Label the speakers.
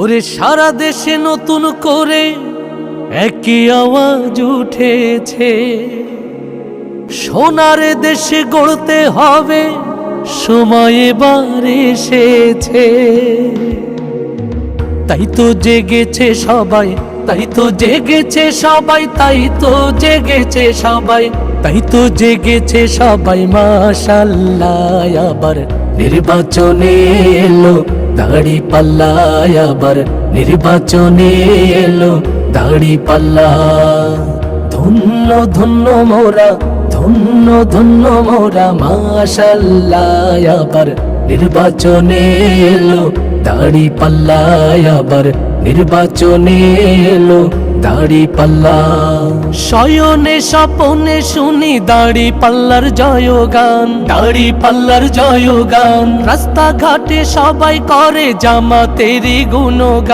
Speaker 1: ওরে সারা দেশে নতুন করে একই আওয়াজ উঠেছে। সোনার দেশে গড়তে হবে, সময় এবার এসেছে। তাই তো জেগেছে সবাই, তাই তো জেগেছে সবাই, তাই তো জেগেছে সবাই, তাই তো জেগেছে সবাই, মাশাল্লাহ, আবার নির্বাচনে এলো। দাড়ি পাল্লা আবার নির্বাচনে এলো দাড়ি পাল্লা ধন্য ধন্য মোরা ধন্য ধন্য মোরা মাশাল্লাহ আবার নির্বাচনে এলো দাড়ি পাল্লা আবার নির্বাচনে এলো দাড়ি পাল্লা। শয়নে স্বপনে শুনি দাড়ি পাল্লার জয় গান দাড়ি পাল্লার জয় গান রাস্তাঘাটে সবাই করে জামাতেরি গুণগান।